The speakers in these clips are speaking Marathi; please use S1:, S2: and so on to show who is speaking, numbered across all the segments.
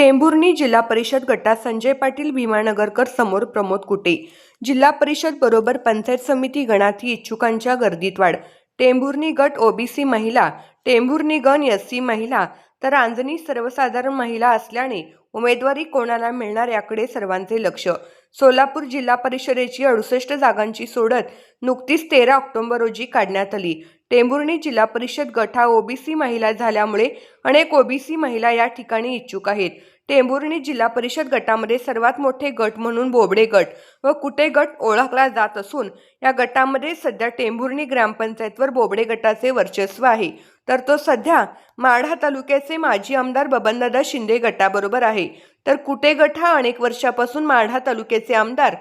S1: टेंभुर्णी जिल्हा परिषद गटात संजय पाटील भीमानगरकर समोर प्रमोद कुटे. जिल्हा परिषद बरोबर पंचायत समिती गणातही इच्छुकांच्या गर्दीत वाढ. टेंभुर्णी गट ओबीसी महिला टेंभुर्णी गण एससी महिला तर रांजणी सर्वसाधारण महिला असल्याने उमेदवारी कोणाला मिळणार याकडे सर्वांचे लक्ष. सोलापूर जिल्हा परिषदेची अडुसष्ट जागांची सोडत नुकतीच तेरा ऑक्टोबर रोजी काढण्यात आली. टेंभुर्णी जिल्हा परिषद गट हा ओबीसी महिला झाल्यामुळे अनेक ओबीसी महिला या ठिकाणी इच्छुक आहेत. टेंभुर्णी जिल्हा परिषद गटामध्ये सर्वात मोठे गट म्हणून बोबडे गट व कुटे गट ओळखला जात असून या गटामध्ये सध्या टेंभुर्णी ग्रामपंचायतवर बोबडे गटाचे वर्चस्व आहे. तर तो सध्या माढा तालुक्याचे माजी आमदार बबनदादा शिंदे गटाबरोबर आहे. तर कुटे गट हा अनेक वर्षापासून माढा तालुक्याचे आमदार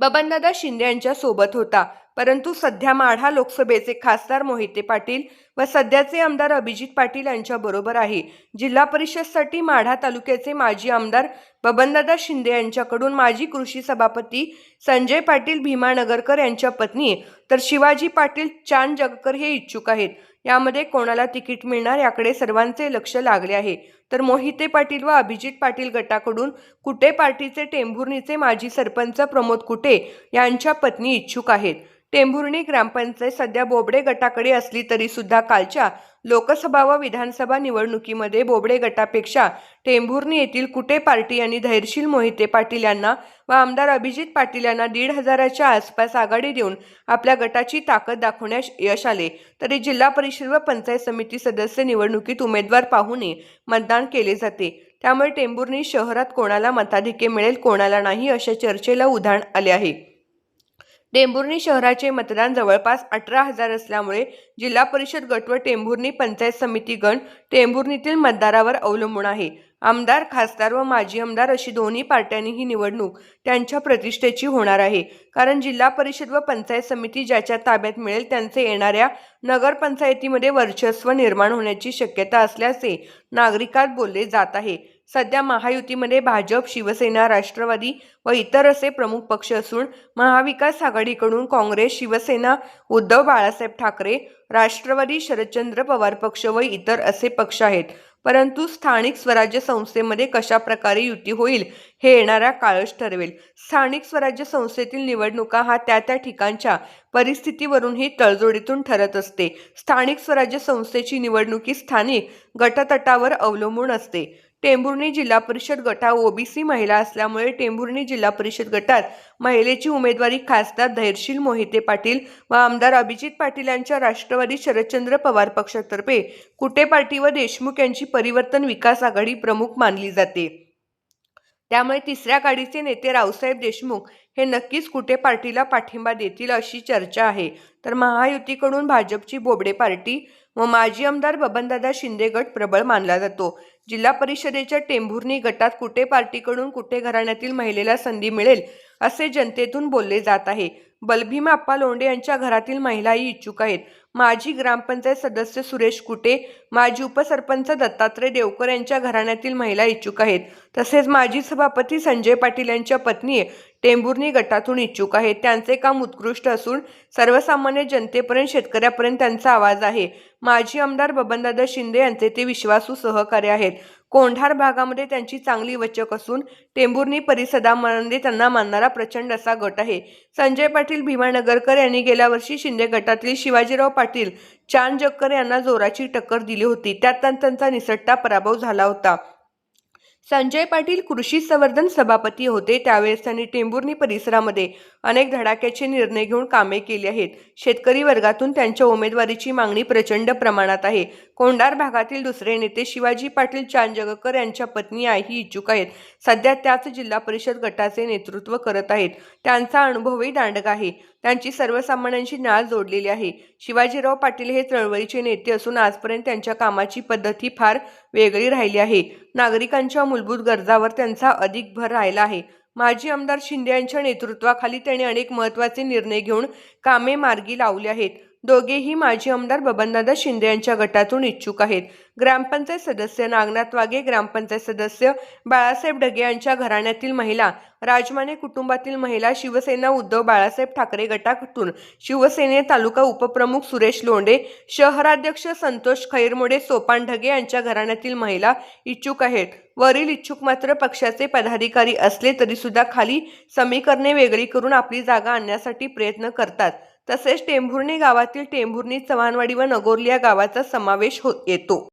S1: बबनदादा शिंदे यांच्या सोबत होता. परंतु सध्या माढा लोकसभेचे खासदार मोहिते पाटील व सध्याचे आमदार अभिजित पाटील यांच्या बरोबर आहे. जिल्हा परिषदसाठी माढा तालुक्याचे माजी आमदार बबनदादा शिंदे यांच्याकडून माजी कृषी सभापती संजय पाटील भीमानगरकर यांच्या पत्नी तर शिवाजी पाटील चांद जगकर हे इच्छुक आहेत. यामध्ये कोणाला तिकीट मिळणार याकडे सर्वांचे लक्ष लागले आहे. तर मोहिते पाटील व अभिजित पाटील गटाकडून कुटे पार्टीचे टेंभुर्णीचे माजी सरपंच प्रमोद कुटे यांच्या पत्नी इच्छुक आहेत? टेंभुर्णी ग्रामपंचायत सध्या बोबडे गटाकडे असली तरी सुद्धा कालच्या लोकसभा व विधानसभा निवडणुकीमध्ये बोबडे गटापेक्षा टेंभुर्णी येथील कुटे पार्टी आणि धैर्यशील मोहिते पाटील यांना व आमदार अभिजित पाटील यांना दीड हजाराच्या आसपास आघाडी देऊन आपल्या गटाची ताकद दाखवण्यास यश आले. तरी जिल्हा परिषद व पंचायत समिती सदस्य निवडणुकीत उमेदवार पाहून मतदान केले जाते. त्यामुळे टेंभुर्णी शहरात कोणाला मताधिके मिळेल कोणाला नाही अशा चर्चेला उधाण आले आहे. टेंभुर्णी शहराचे मतदान जवळपास अठरा हजार असल्यामुळे जिल्हा परिषद गट व टेंभुर्णी पंचायत समिती गण टेंभुर्णीतील मतदारावर अवलंबून आहे. आमदार खासदार व माजी आमदार अशी दोन्ही पार्ट्यांनी ही निवडणूक त्यांच्या प्रतिष्ठेची होणार आहे. कारण जिल्हा परिषद व पंचायत समिती ज्याच्या ताब्यात मिळेल त्यांचे येणाऱ्या नगरपंचायतीमध्ये वर्चस्व निर्माण होण्याची शक्यता असल्याचे नागरिकात बोलले जात आहे. सध्या महायुतीमध्ये भाजप शिवसेना राष्ट्रवादी व इतर असे प्रमुख पक्ष असून महाविकास आघाडीकडून काँग्रेस शिवसेना उद्धव बाळासाहेब ठाकरे राष्ट्रवादी शरदचंद्र पवार पक्ष व इतर असे पक्ष आहेत. परंतु स्थानिक स्वराज्य संस्थेमध्ये कशा प्रकारे युती होईल हे येणाऱ्या काळच ठरवेल. स्थानिक स्वराज्य संस्थेतील निवडणुका हा त्या त्या ठिकाणच्या परिस्थितीवरूनही तळजोडीतून ठरत असते. स्थानिक स्वराज्य संस्थेची निवडणुकी स्थानिक गटतटावर अवलंबून असते. टेंभुर्णी जिल्हा परिषद गटा ओबीसी महिला असल्यामुळे टेंभुर्णी जिल्हा परिषद गटात महिलेची उमेदवारी खासदार धैर्यशील मोहिते पाटील व आमदार अभिजित पाटील यांच्या राष्ट्रवादी शरदचंद्र पवार पक्षातर्फे कुटे पार्टी व देशमुख यांची परिवर्तन विकास आघाडी प्रमुख मानली जाते. त्यामुळे तिसऱ्या गाडीचे नेते रावसाहेब देशमुख हे नक्कीच कुटे पार्टीला पाठिंबा देतील अशी चर्चा आहे. तर महायुतीकडून भाजपची बोबडे पार्टी व माजी आमदार बबनदादा शिंदे गट प्रबळ मानला जातो. जिल्हा परिषदेच्या टेंभुर्णी गटात कुटे पार्टीकडून कुठे घराण्यातील महिलेला संधी मिळेल असे जनतेतून बोलले जात आहे. बलभीम आप्पा लोंढे यांच्या घरातील महिलाही इच्छुक आहेत. माजी ग्रामपंचायत सदस्य सुरेश कुटे माजी उपसरपंच दत्तात्रय देवकर यांच्या घराण्यातील महिला इच्छुक आहेत. तसेच माजी सभापती संजय पाटील यांच्या पत्नी टेंभुर्णी गटातून इच्छुक आहेत. त्यांचे काम उत्कृष्ट असून सर्वसामान्य जनतेपर्यंत शेतकऱ्यापर्यंत त्यांचा आवाज आहे. माजी आमदार बबनदादा शिंदे यांचे ते विश्वासू सहकार्य आहेत. कोंढार भागामध्ये त्यांची चांगली वचक असून टेंभुर्णी परिसदामध्ये त्यांना मानणारा प्रचंड असा गट आहे. संजय पाटील भीमानगरकर यांनी गेल्या वर्षी शिंदे गटातील शिवाजीराव पाटील चांद जक्कर यांना जोराची टक्कर दिली होती. त्यात त्यांचा निसटता पराभव झाला होता. संजय पाटील कृषी संवर्धन सभापती होते. त्यावेळेस त्यांनी टेंभुर्णी परिसरामध्ये अनेक धडाक्याचे निर्णय घेऊन कामे केली आहेत. शेतकरी वर्गातून त्यांच्या उमेदवारीची मागणी प्रचंड प्रमाणात आहे. कोंडार भागातील दुसरे नेते शिवाजी पाटील चांदजगकर यांच्या पत्नी आईही इच्छुक आहेत. सध्या त्याच जिल्हा परिषद गटाचे नेतृत्व करत आहेत. त्यांचा अनुभवही दांडग आहे. त्यांची सर्वसामान्यांशी नाळ जोडलेली आहे. शिवाजीराव पाटील हे चळवळीचे नेते असून आजपर्यंत त्यांच्या कामाची पद्धती फार वेगळी राहिली आहे. नागरिकांच्या मूलभूत गरजावर त्यांचा अधिक भर राहिला आहे. माजी आमदार शिंदे यांच्या नेतृत्वाखाली त्यांनी अनेक महत्त्वाचे निर्णय घेऊन कामे मार्गी लावली आहेत. दोघेही माजी आमदार बबनदादा शिंदे यांच्या गटातून इच्छुक आहेत. ग्रामपंचायत सदस्य नागनाथ वाघे ग्रामपंचायत सदस्य बाळासाहेब ढगे यांच्या घराण्यातील महिला राजमाने कुटुंबातील महिला शिवसेना उद्धव बाळासाहेब ठाकरे गटातून शिवसेने तालुका उपप्रमुख सुरेश लोंढे शहराध्यक्ष संतोष खैरमोडे सोपान ढगे यांच्या घराण्यातील महिला इच्छुक आहेत. वरील इच्छुक मात्र पक्षाचे पदाधिकारी असले तरी सुद्धा खाली समीकरणे वेगळी करून आपली जागा आणण्यासाठी प्रयत्न करतात. तसेच टेंभुर्णी गावातील टेंभुर्णी चव्हाणवाडी व नगोर्ली या गावाचा समावेश हो येतो.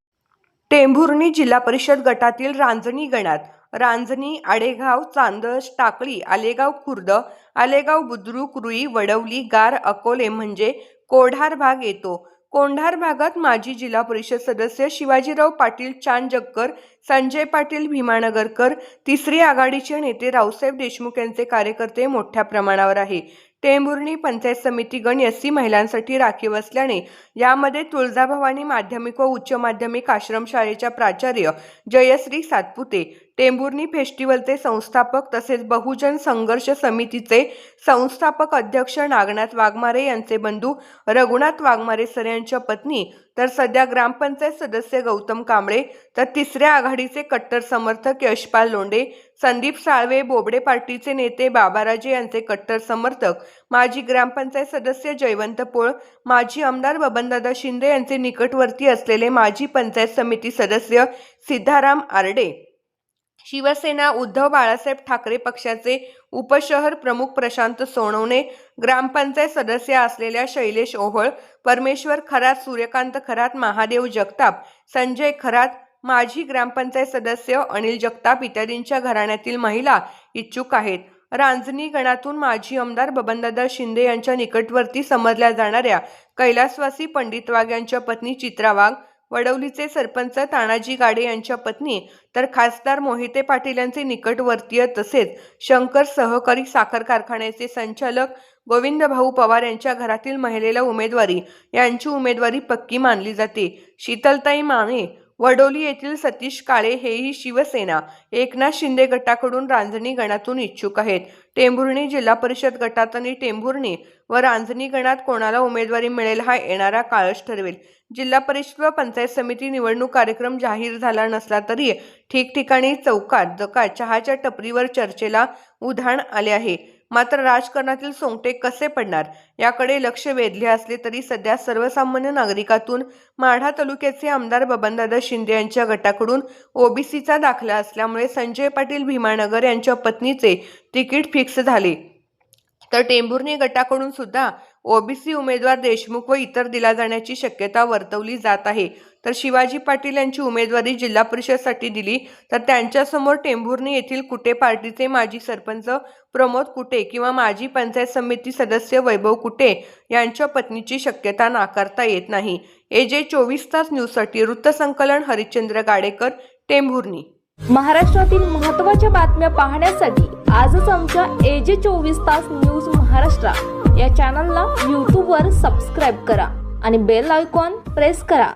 S1: टेंभुर्णी जिल्हा परिषद गटातील रांजणी गणात रांजणी आडेगाव चांदस टाकळी आलेगाव खुर्द आलेगाव बुद्रुक रुई वडवली गार अकोले म्हणजे कोढार भाग येतो. कोंढार भागात माजी जिल्हा परिषद सदस्य शिवाजीराव पाटील चांदजक्कर संजय पाटील भीमानगरकर तिसरी आघाडीचे नेते रावसाहेब देशमुख यांचे कार्यकर्ते मोठ्या प्रमाणावर आहे. टेंभुर्णी पंचायत समिती गण एससी महिलांसाठी राखीव असल्याने यामध्ये तुळजाभवानी माध्यमिक व उच्च माध्यमिक आश्रमशाळेच्या प्राचार्य जयश्री सातपुते टेंभुर्णी फेस्टिवलचे संस्थापक तसेच बहुजन संघर्ष समितीचे संस्थापक अध्यक्ष नागनाथ वाघमारे यांचे बंधू रघुनाथ वाघमारे सर यांच्या पत्नी तर सध्या ग्रामपंचायत सदस्य गौतम कांबळे तर तिसऱ्या आघाडीचे कट्टर समर्थक यशपाल लोंडे संदीप साळवे बोबडे पार्टीचे नेते बाबाराजे यांचे कट्टर समर्थक माजी ग्रामपंचायत सदस्य जयवंत पोळ माजी आमदार बबनदादा शिंदे यांचे निकटवर्ती असलेले माजी पंचायत समिती सदस्य सिद्धाराम आरडे शिवसेना उद्धव बाळासाहेब ठाकरे पक्षाचे उपशहर प्रमुख प्रशांत सोनवणे ग्रामपंचायत सदस्य असलेल्या शैलेश ओहळ परमेश्वर खरात सूर्यकांत खरात महादेव जगताप संजय खरात माजी ग्रामपंचायत सदस्य अनिल जगताप इत्यादींच्या घराण्यातील महिला इच्छुक आहेत. रांजणी गणातून माजी आमदार बबनदादा शिंदे यांच्या निकटवर्ती समजल्या जाणाऱ्या कैलासवासी पंडित वाघ यांच्या पत्नी चित्रा वाघ वडवलीचे सरपंच तानाजी गाडे यांच्या पत्नी तर खासदार मोहिते पाटील यांचे निकटवर्तीय तसेच शंकर सहकारी साखर कारखान्याचे संचालक गोविंद भाऊ पवार यांच्या घरातील महिलेला उमेदवारी यांची उमेदवारी पक्की मानली जाते. शीतलताई माने वडोली येथील सतीश काळे हेही शिवसेना एकनाथ शिंदे गटाकडून रांजणी गणातून इच्छुक आहेत. टेंभुर्णी जिल्हा परिषद गटात आणि टेंभुर्णी व रांजणी गणात कोणाला उमेदवारी मिळेल हा येणारा काळच ठरवेल. जिल्हा परिषद व पंचायत समिती निवडणूक कार्यक्रम जाहीर झाला नसला तरी ठिकठिकाणी चौकात जकात चहाच्या टपरीवर चर्चेला उधाण आले आहे. मात्र राजकारणातील सोंगटे कसे पडणार? याकडे लक्ष वेधले असले तरी सध्या सर्वसामान्य नागरिकातून माढा तालुक्याचे आमदार बबनदादा शिंदे यांच्या गटाकडून ओबीसीचा दाखला असल्यामुळे संजय पाटील भीमानगर यांच्या पत्नीचे तिकीट फिक्स झाले. तर टेंभुर्णी गटाकडून सुद्धा ओबीसी उमेदवार देशमुख व इतर दिला जाण्याची शक्यता वर्तवली जात आहे. तर शिवाजी पाटील यांची उमेदवारी जिल्हा परिषदसाठी दिली. तर त्यांच्यासमोर टेंभुर्णी येथील कुटे पार्टीचे माजी सरपंच प्रमोद कुटे किंवा माजी पंचायत समिती सदस्य वैभव कुटे यांच्या पत्नीची शक्यता नाकारता येत नाही. ए जे चोवीस तास न्यूजसाठी वृत्तसंकलन हरिश्चंद्र गाडेकर टेंभुर्णी.
S2: महाराष्ट्रातील महत्त्वाच्या बातम्या पाहण्यासाठी आजच आमच्या एजे चोवीस तास न्यूज महाराष्ट्र या चॅनलला यूट्यूबवर सबस्क्राईब करा आणि बेल आयकॉन प्रेस करा.